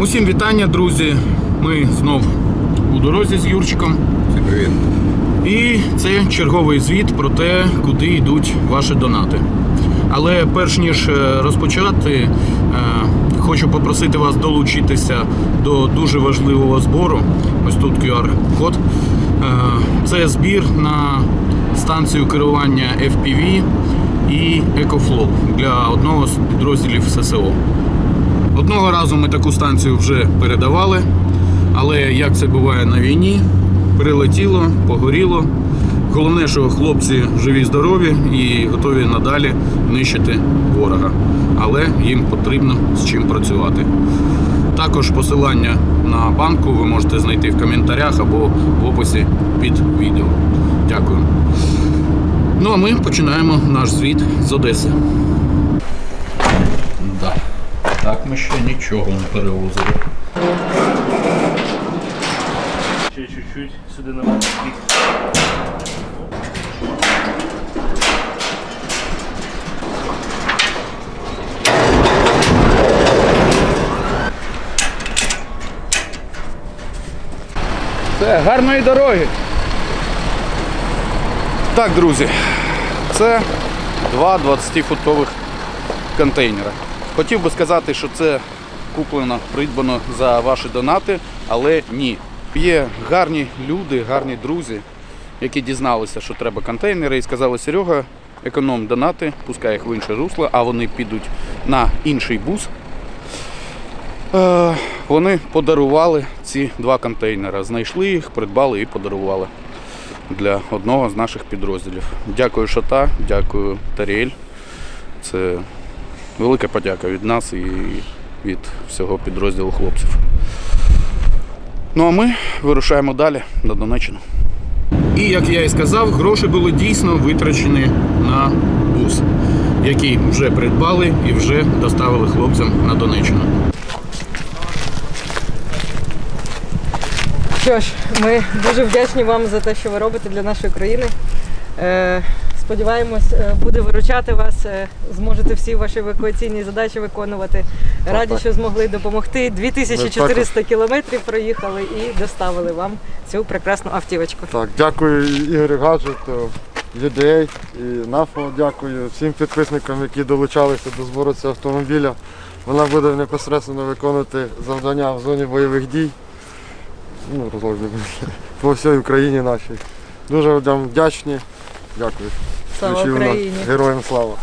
Усім вітання, друзі. Ми знов у дорозі з Юрчиком. Всім привіт. І це черговий звіт про те, куди йдуть ваші донати. Але перш ніж е, розпочати, е, хочу попросити вас долучитися до дуже важливого збору. Ось тут QR-код. Е, Це збір на станцію керування FPV і EcoFlow для одного з підрозділів ССО. Одного разу ми таку станцію вже передавали, але як це буває на війні, прилетіло, погоріло. Головне, що хлопці живі, здорові і готові надалі нищити ворога. Але їм потрібно з чим працювати. Також посилання на банку ви можете знайти в коментарях або в описі під відео. Дякую. Ну а ми починаємо наш звіт з Одеси. Так ми ще нічого не перевозили. Ще чуть-чуть сюди на бік. Все, гарної дороги. Так, друзі, це два 20-футових контейнера. Хотів би сказати, що це куплено, придбано за ваші донати, але ні. Є гарні люди, гарні друзі, які дізналися, що треба контейнери, і сказали, Серега, економ донати, пускай їх в інше русло, а вони підуть на інший бус. Е, Вони подарували ці два контейнери. Знайшли їх, придбали і подарували для одного з наших підрозділів. Дякую, Шата, дякую, Таріель. Це велика подяка від нас і від всього підрозділу хлопців. Ну а ми вирушаємо далі на Донеччину. І як я і сказав, гроші були дійсно витрачені на бус, який вже придбали і вже доставили хлопцям на Донеччину. Що ж, ми дуже вдячні вам за те, що ви робите для нашої країни. Е, сподіваємось, е, буде виручати вас. е, зможете всі ваші евакуаційні задачі виконувати. Раді, що змогли допомогти. 2400 кілометрів проїхали і доставили вам цю прекрасну автівочку. Так, дякую Ігорю Гаджету, людей і НАФО дякую всім підписникам, які долучалися до збору цього автомобіля. Вона буде непосередньо виконувати завдання в зоні бойових дій. Ну, розложно по всій Україні нашій. Дуже вам вдячні. Дякую. Слава. Україні! Героям слава!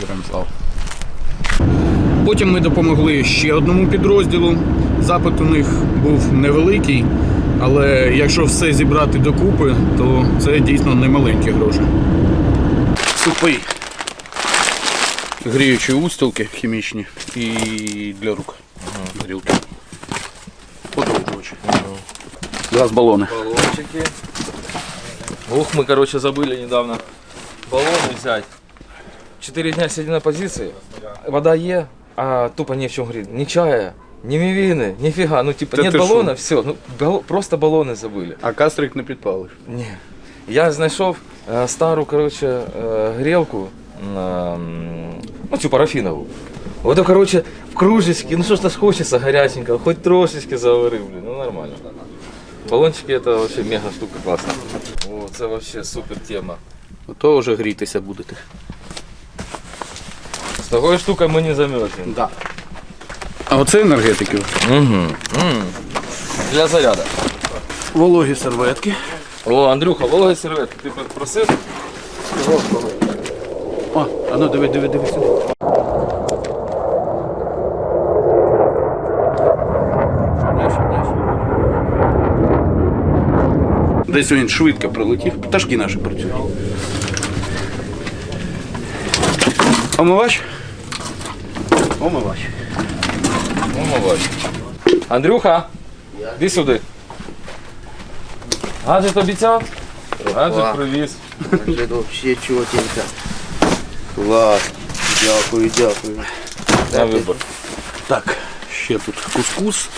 Героям слава. Потім ми допомогли ще одному підрозділу. Запит у них був невеликий, але якщо все зібрати докупи, то це дійсно немаленькі гроші. Супи. Гріючі устілки хімічні і для рук. Грілки. Подовжувачі. Газ балони. Баллончики. Ух, мы, короче, забыли недавно баллоны взять. Четыре дня сидим на позиции, вода е, а тупо не в чем говорить. Ни чая, ни мивины, нифига. Ну, типа, Да нет ты баллона, шо? все. Ну, бал- просто баллоны забыли. А кастрик не підпалиш. Ні. Я знайшов е, стару, короче, е, грілку, на, м, ну, цю парафінову. Ото, короче, в кружечки, ну що ж то ж хочеться гаряченько, хоч трошечки заварив, блін, ну нормально. Баллончики это вообще мега штука класна. О, це вообще супер тема. То вже грітися будете. З такою штукою ми не замерзнемо. Да. А оце енергетики. Угу. Для заряду. Вологі серветки. О, Андрюха, вологі серветки, ти просив? О, а ну диви, диви, диви сюди. Десь він швидко прилетів. Пташки наші працюють. Омивач? Омивач. Умивай. Андрюха, іди сюди. Гаджет обіцяв? Гаджет привіз. Це взагалі чотенько. Клас. Дякую, дякую. На вибор. Так, ще тут кускус,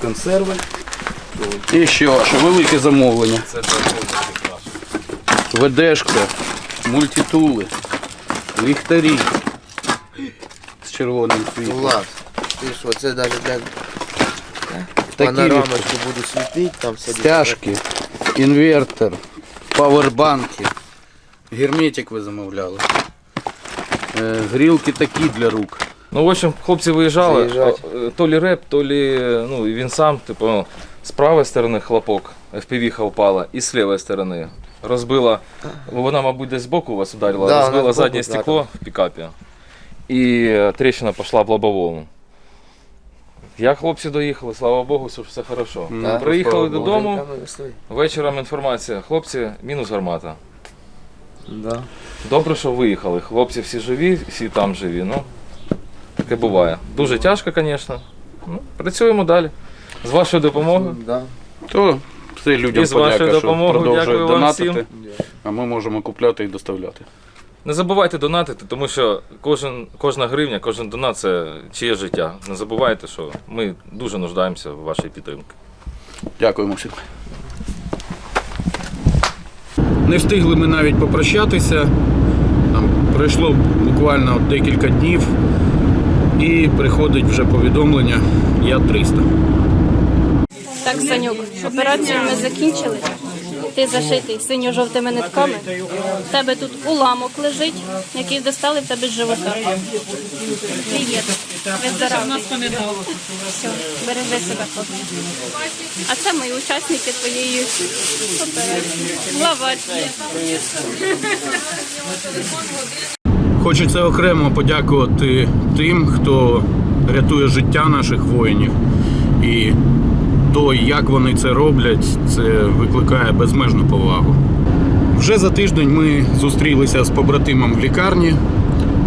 консерви. І ще ваше велике замовлення. Це ВДшка, мультитули, ліхтарі з червоним світлом. Клас. Ти що, це навіть для такі Панорамочку буду світити, там сидіти. стяжки, інвертор, павербанки, герметик ви замовляли. Е, Грілки такі для рук. Ну, в общем, хлопці виїжджали, Заїжджать. е, то лі реп, то лі, ну, і він сам, типу, з правої сторони хлопок, FPV впала, і з лівої сторони. Розбила, вона, мабуть, десь збоку вас ударила, Да, вона розбила збоку, заднє да, стекло в пікапі. І е, тріщина пішла в лобовому. Як хлопці доїхали, слава Богу, що все хорошо. Да, Приїхали слава Богу. додому, Там вечором інформація. Хлопці, мінус гармата. Да. Добре, що виїхали. Хлопці всі живі, всі там живі. Ну, таке буває. Дуже тяжко, звісно. Ну, працюємо далі. З вашою допомогою. Да. То це людям І з вашою подяка, що допомогою продовжують дякую вам донатити, всім. а ми можемо купляти і доставляти. Не забувайте донатити, тому що кожен, кожна гривня, кожен донат це чиє життя. Не забувайте, що ми дуже нуждаємося в вашій підтримці. Дякуємо всім. Не встигли ми навіть попрощатися. Там пройшло буквально декілька днів і приходить вже повідомлення Я 300. Так, Санюк, операцію ми закінчили. Ти зашитий синьо-жовтими нитками. В тебе тут уламок лежить, який достали в тебе з живота. Привіт. Виздоравлюй. Все, бережи себе, хлопче. А це мої учасники твоєї операції. Главачі. Хочеться окремо подякувати тим, хто рятує життя наших воїнів. І то, як вони це роблять, це викликає безмежну повагу. Вже за тиждень ми зустрілися з побратимом в лікарні,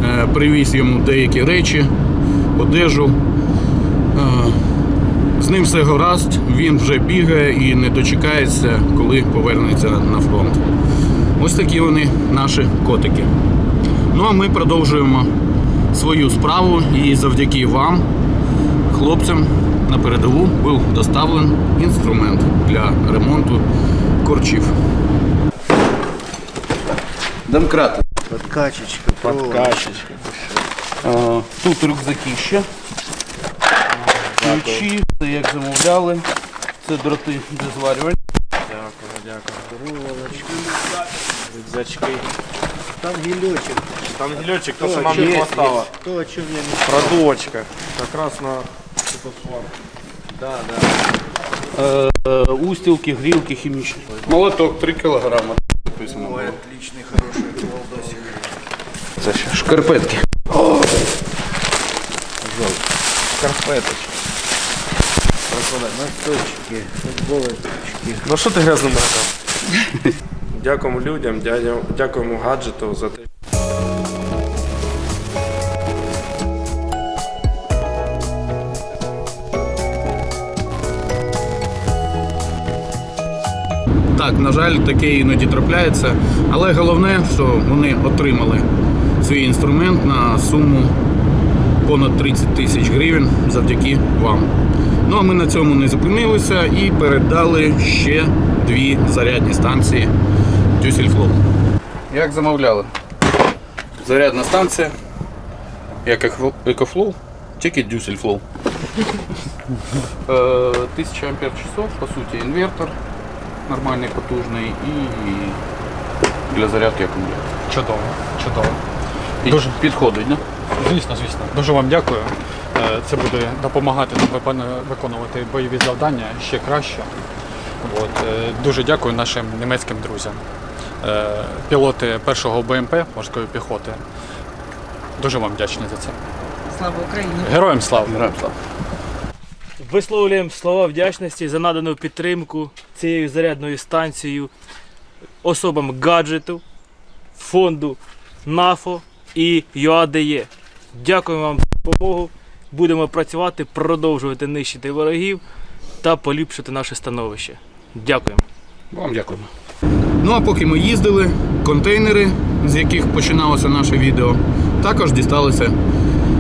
е, привіз йому деякі речі, одежу. Е, З ним все гаразд, він вже бігає і не дочекається, коли повернеться на фронт. Ось такі вони наші котики. Ну а ми продовжуємо свою справу і завдяки вам, хлопцям, на передову був доставлений інструмент для ремонту корчів. Домкрати. Подкачечка. Подкачечка. Тут рюкзаки ще. Ключі, це як замовляли. Це дроти для зварювання. Рюкзачки. Там гільочок. Там гільочок, то, що нам не хватало. То, о чому я не Продочка. Якраз на Е, Устілки, грілки хімічні. Молоток 3 кілограми. Написано. було. Отличный, хороший волдосик. Це ще шкарпетки. Карпеточка. Носочки, футболочки. Ну що ти грязно бракав? Дякуємо людям, дякуємо гаджету за те, Так, на жаль, таке іноді трапляється. Але головне, що вони отримали свій інструмент на суму понад 30 тисяч гривень завдяки вам. Ну а ми на цьому не зупинилися і передали ще дві зарядні станції Дюссельфлоу. Як замовляли? Зарядна станція, як Екофлоу, тільки Дюссельфлоу. Е, 1000 ампер часов, по суті, інвертор нормальний, потужний і для зарядки акумулятора. Чудово, чудово. І Дуже. підходить, да? Звісно, звісно. Дуже вам дякую. Е, Це буде допомагати нам виконувати бойові завдання ще краще. От. е, Дуже дякую нашим німецьким друзям. Е, Пілоти першого БМП морської піхоти. Дуже вам вдячні за це. Слава Україні! Героям слава! Героям слава. Висловлюємо слова вдячності за надану підтримку цією зарядною станцією особам гаджету, фонду НАФО і ЮАДЄ. Дякуємо вам за допомогу. Будемо працювати, продовжувати нищити ворогів та поліпшити наше становище. Дякуємо. Вам дякуємо. Ну а поки ми їздили, контейнери, з яких починалося наше відео, також дісталися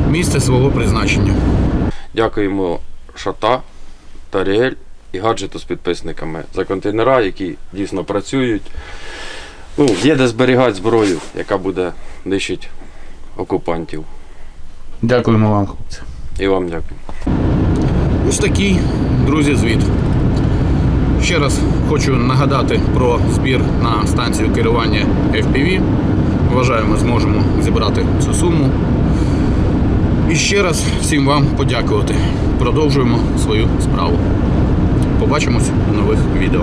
місце свого призначення. Дякуємо Шата, Таріель і гаджету з підписниками за контейнера, які дійсно працюють. Ну, є де зберігати зброю, яка буде нищити окупантів. Дякуємо вам, хлопці. І вам дякую. Ось такий, друзі, звіт. Ще раз хочу нагадати про збір на станцію керування FPV. Вважаю, ми зможемо зібрати цю суму. І ще раз всім вам подякувати. Продовжуємо свою справу. Побачимось у нових відео.